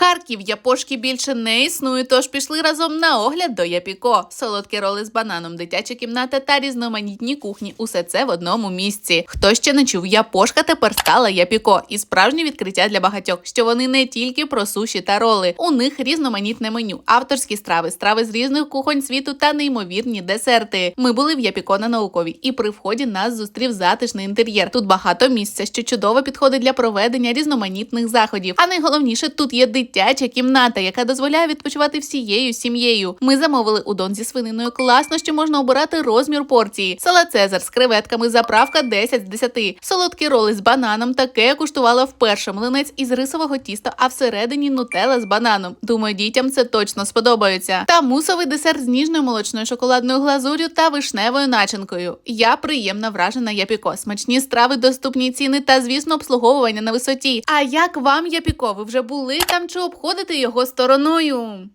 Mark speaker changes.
Speaker 1: Харків япошки більше не існує, тож пішли разом на огляд до Япіко. Солодкі роли з бананом, дитяча кімната та різноманітні кухні. Усе це в одному місці. Хто ще не чув, япошка тепер стала Япіко. І справжнє відкриття для багатьох, що вони не тільки про суші та роли. У них різноманітне меню, авторські страви, страви з різних кухонь світу та неймовірні десерти. Ми були в Япіко на науковій, і при вході нас зустрів затишний інтер'єр. Тут багато місця, що чудово підходить для проведення різноманітних заходів. А найголовніше тут є дитяча кімната, яка дозволяє відпочивати всією сім'єю. Ми замовили удон зі свининою. Класно, що можна обирати розмір порції. Салат Цезар з креветками, заправка 10 з 10. Солодкі роли з бананом. Таке я куштувала вперше. Млинець із рисового тіста, а всередині нутела з бананом. Думаю, дітям це точно сподобається. Та мусовий десерт з ніжною молочною шоколадною глазур'ю та вишневою начинкою. Я приємно вражена Япіко. Смачні страви, доступні ціни та, звісно, обслуговування на висоті. А як вам Япіко? Ви вже були там чи обходите його стороною?